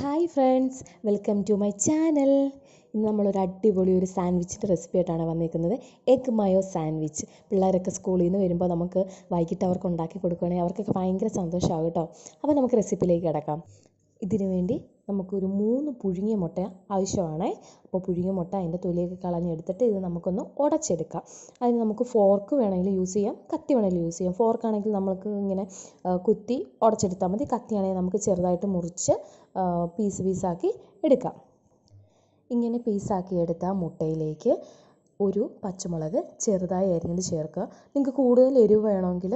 Hi friends welcome to my channel ഇന്ന് നമ്മളൊരു അടിപൊളി ഒരു സാൻഡ്വിച്ചിന്റെ റെസിപ്പി ആയിട്ടാണ് വന്നിരിക്കുന്നത്. എഗ് മയോ സാൻഡ്വിച്ച് പിള്ളേരൊക്കെ സ്കൂളിൽ നിന്ന് വരുമ്പോൾ നമുക്ക് വൈകിട്ട് അവർക്ക് ഉണ്ടാക്കി കൊടുക്കുകയാണെങ്കിൽ അവർക്കൊക്കെ ഭയങ്കര സന്തോഷമാകും കേട്ടോ. അപ്പോൾ നമുക്ക് റെസിപ്പിയിലേക്ക് കിടക്കാം. ഇതിനു വേണ്ടി നമുക്കൊരു മൂന്ന് പുഴുങ്ങിയ മുട്ട ആവശ്യമാണ്. അപ്പോൾ പുഴുങ്ങിയ മുട്ട അതിന്റെ തൊലിയൊക്കെ കളഞ്ഞെടുത്തിട്ട് ഇത് നമുക്കൊന്ന് ഉടച്ചെടുക്കാം. അതിന് നമുക്ക് ഫോർക്ക് വേണമെങ്കിൽ യൂസ് ചെയ്യാം കത്തി വേണമെങ്കിൽ യൂസ് ചെയ്യാം. ഫോർക്കാണെങ്കിൽ നമുക്ക് ഇങ്ങനെ കുത്തി ഉടച്ചെടുത്താൽ മതി. കത്തിയാണെങ്കിൽ നമുക്ക് ചെറുതായിട്ട് മുറിച്ച് പീസ് പീസാക്കി എടുക്കാം. ഇങ്ങനെ പീസാക്കി എടുത്ത മുട്ടയിലേക്ക് ഒരു പച്ചമുളക് ചെറുതായി അരിഞ്ഞത് ചേർക്കുക. നിങ്ങൾക്ക് കൂടുതൽ എരിവ് വേണമെങ്കിൽ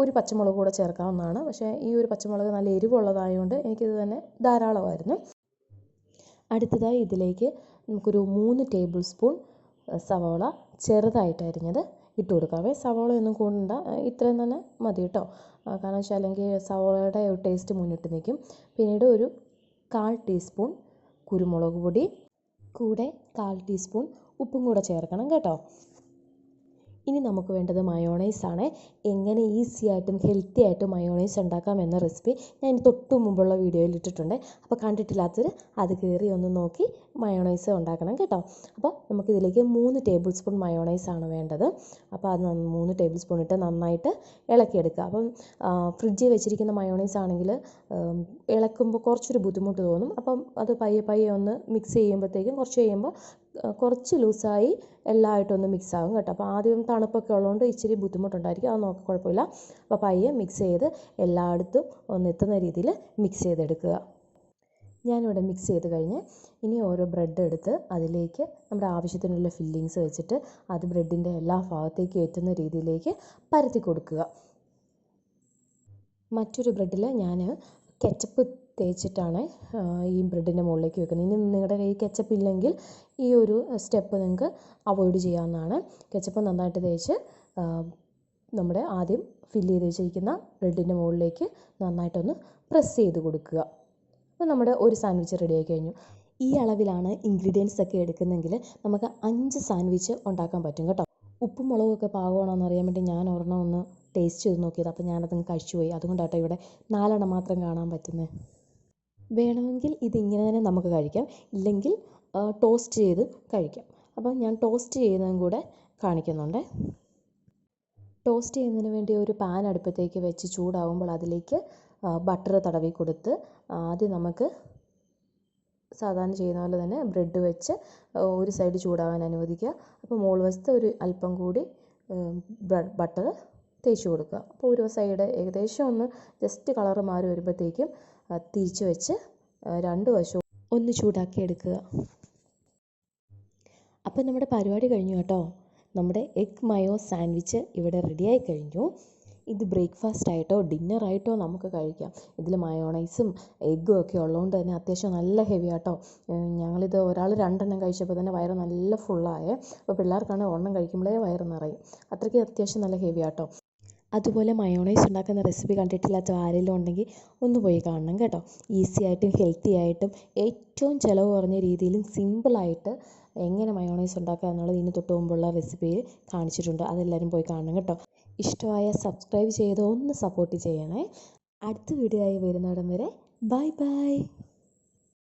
ഒരു പച്ചമുളക് കൂടെ ചേർക്കാവുന്നതാണ്. പക്ഷേ ഈ ഒരു പച്ചമുളക് നല്ല എരിവുള്ളതായതുകൊണ്ട് എനിക്കിത് തന്നെ ധാരാളമായിരുന്നു. അടുത്തതായി ഇതിലേക്ക് നമുക്കൊരു മൂന്ന് ടേബിൾ സ്പൂൺ സവോള ചെറുതായിട്ട് അരിഞ്ഞത് ഇട്ട് കൊടുക്കാവേ സവോളയൊന്നും കൂടണ്ട. ഇത്രയും തന്നെ മതി കേട്ടോ. കാരണം വെച്ചാൽ അല്ലെങ്കിൽ സവോളയുടെ ടേസ്റ്റ് മുന്നിട്ട് നിൽക്കും പിന്നീട് ഒരു കാൽ ടീസ്പൂൺ കുരുമുളക് പൊടി കൂടെ കാൽ ടീസ്പൂൺ ഉപ്പും കൂടെ ചേർക്കണം കേട്ടോ. ഇനി നമുക്ക് വേണ്ടത് മയോണൈസ് ആണ്. എങ്ങനെ ഈസി ആയിട്ടും ഹെൽത്തി ആയിട്ടും മയോണൈസ് ഉണ്ടാക്കാം എന്ന റെസിപ്പി ഞാൻ തൊട്ടു മുമ്പുള്ള വീഡിയോയിൽ ഇട്ടിട്ടുണ്ട്. അപ്പോൾ കണ്ടിട്ടില്ലാത്തവർ അത് കയറി ഒന്ന് നോക്കി മയോണൈസ് ഉണ്ടാക്കണം കേട്ടോ. അപ്പോൾ നമുക്കിതിലേക്ക് മൂന്ന് ടേബിൾ സ്പൂൺ മയോണൈസ് ആണ് വേണ്ടത്. അപ്പോൾ അത് മൂന്ന് ടേബിൾ സ്പൂൺ ഇട്ട് നന്നായിട്ട് ഇളക്കിയെടുക്കുക. അപ്പം ഫ്രിഡ്ജിൽ വെച്ചിരിക്കുന്ന മയോണൈസ് ആണെങ്കിൽ ഇളക്കുമ്പോൾ കുറച്ചൊരു ബുദ്ധിമുട്ട് തോന്നും. അപ്പം അത് പയ്യെ പയ്യെ ഒന്ന് മിക്സ് ചെയ്യുമ്പോഴത്തേക്കും കുറച്ച് കഴിയുമ്പോൾ കുറച്ച് ലൂസായി ഒന്ന് മിക്സ് ആകും കേട്ടോ. അപ്പോൾ ആദ്യം തണുപ്പൊക്കെ ഉള്ളതുകൊണ്ട് ഇച്ചിരി ബുദ്ധിമുട്ടുണ്ടായിരിക്കും. അത് നോക്കി കുഴപ്പമില്ല. അപ്പോൾ പയ്യെ മിക്സ് ചെയ്ത് എല്ലായിടത്തും ഒന്ന് എത്തുന്ന രീതിയിൽ മിക്സ് ചെയ്തെടുക്കുക. ഞാനിവിടെ മിക്സ് ചെയ്ത് കഴിഞ്ഞ് ഇനി ഓരോ ബ്രെഡ് എടുത്ത് അതിലേക്ക് നമ്മുടെ ആവശ്യത്തിനുള്ള ഫില്ലിങ്സ് വെച്ചിട്ട് അത് ബ്രെഡിന്റെ എല്ലാ ഭാഗത്തേക്കും എത്തുന്ന രീതിയിലേക്ക് പരത്തി കൊടുക്കുക. മറ്റൊരു ബ്രെഡിൽ ഞാൻ കെച്ചപ്പ് തേച്ചിട്ടാണ് ഈ ബ്രെഡിന്റെ മുകളിലേക്ക് വെക്കുന്നത്. ഇനി നിങ്ങളുടെ കയ്യിൽ കെച്ചപ്പ് ഇല്ലെങ്കിൽ ഈ ഒരു സ്റ്റെപ്പ് നിങ്ങൾക്ക് അവോയ്ഡ് ചെയ്യാവുന്നതാണ്. കെച്ചപ്പ് നന്നായിട്ട് തേച്ച് നമ്മുടെ ആദ്യം ഫില്ല് ചെയ്ത് വെച്ചിരിക്കുന്ന ബ്രെഡിന്റെ മുകളിലേക്ക് നന്നായിട്ടൊന്ന് പ്രസ് ചെയ്ത് കൊടുക്കുക. അപ്പോൾ നമ്മുടെ ഒരു സാൻഡ്വിച്ച് റെഡി ആയി കഴിഞ്ഞു. ഈ അളവിലാണ് ഇൻഗ്രീഡിയൻസ് ഒക്കെ എടുക്കുന്നതെങ്കിൽ നമുക്ക് അഞ്ച് സാൻഡ്വിച്ച് ഉണ്ടാക്കാൻ പറ്റും കേട്ടോ. ഉപ്പും മുളകൊക്കെ ഒക്കെ പാകമാണോ എന്ന് അറിയാൻ വേണ്ടി ഞാൻ ഒരെണ്ണം ഒന്ന് ടേസ്റ്റ് ചെയ്ത് നോക്കിയത്. അപ്പോൾ ഞാനതങ്ങ് കഴിച്ചുപോയി. അതുകൊണ്ടാട്ടോ ഇവിടെ നാലെണ്ണം മാത്രം കാണാൻ പറ്റുന്നത് വേണമെങ്കിൽ ഇതിങ്ങനെ തന്നെ നമുക്ക് കഴിക്കാം. ഇല്ലെങ്കിൽ ടോസ്റ്റ് ചെയ്ത് കഴിക്കാം. അപ്പോൾ ഞാൻ ടോസ്റ്റ് ചെയ്യുന്നതും കൂടെ കാണിക്കുന്നുണ്ട്. ടോസ്റ്റ് ചെയ്യുന്നതിന് വേണ്ടി ഒരു പാൻ അടുപ്പത്തേക്ക് വെച്ച് ചൂടാവുമ്പോൾ അതിലേക്ക് ബട്ടർ തടവി കൊടുത്ത് ആദ്യം നമുക്ക് സാധാരണ ചെയ്യുന്ന പോലെ തന്നെ ബ്രെഡ് വെച്ച് ഒരു സൈഡ് ചൂടാവാൻ അനുവദിക്കുക. അപ്പോൾ മോൾ വശത്ത് ഒരു അല്പം കൂടി ബട്ടർ തേച്ച് കൊടുക്കുക. അപ്പോൾ ഒരു സൈഡ് ഏകദേശം ഒന്ന് ജസ്റ്റ് കളറ് മാറി വരുമ്പോഴത്തേക്കും തിരിച്ച് വെച്ച് രണ്ട് വശവും ഒന്ന് ചൂടാക്കി എടുക്കുക. അപ്പോൾ നമ്മുടെ പരിപാടി കഴിഞ്ഞു കേട്ടോ. നമ്മുടെ എഗ് മയോ സാൻഡ്വിച്ച് ഇവിടെ റെഡിയായി കഴിഞ്ഞു. ഇത് ബ്രേക്ക്ഫാസ്റ്റ് ആയിട്ടോ ഡിന്നറായിട്ടോ നമുക്ക് കഴിക്കാം. ഇതിൽ മയോണൈസും എഗ്ഗും ഒക്കെ ഉള്ളതുകൊണ്ട് തന്നെ അത്യാവശ്യം നല്ല ഹെവി ആട്ടോ. ഞങ്ങളിത് ഒരാൾ രണ്ടെണ്ണം കഴിച്ചപ്പോൾ തന്നെ വയറ് നല്ല ഫുള്ളായേ അപ്പോൾ പിള്ളേർക്കാണെങ്കിൽ ഒരെണ്ണം കഴിക്കുമ്പോഴേ വയറ് നിറയും. അത്രയ്ക്ക് അത്യാവശ്യം നല്ല ഹെവി ആട്ടോ. അതുപോലെ മയോണൈസ് ഉണ്ടാക്കുന്ന റെസിപ്പി കണ്ടിട്ടില്ലാത്ത ആരെങ്കിലും ഉണ്ടെങ്കിൽ ഒന്ന് പോയി കാണണം കേട്ടോ. ഈസി ആയിട്ടും ഹെൽത്തി ആയിട്ടും ഏറ്റവും ചിലവ് കുറഞ്ഞ രീതിയിലും സിമ്പിളായിട്ട് എങ്ങനെ മയോണൈസ് ഉണ്ടാക്കുക എന്നുള്ളത് ഇതിന് തൊട്ട് മുമ്പുള്ള റെസിപ്പിയിൽ കാണിച്ചിട്ടുണ്ട്. അതെല്ലാവരും പോയി കാണണം കേട്ടോ. ഇഷ്ടമായ സബ്സ്ക്രൈബ് ചെയ്ത് ഒന്ന് സപ്പോർട്ട് ചെയ്യണേ. അടുത്ത വീഡിയോ ആയി വരുന്നിടം വരെ ബൈ ബൈ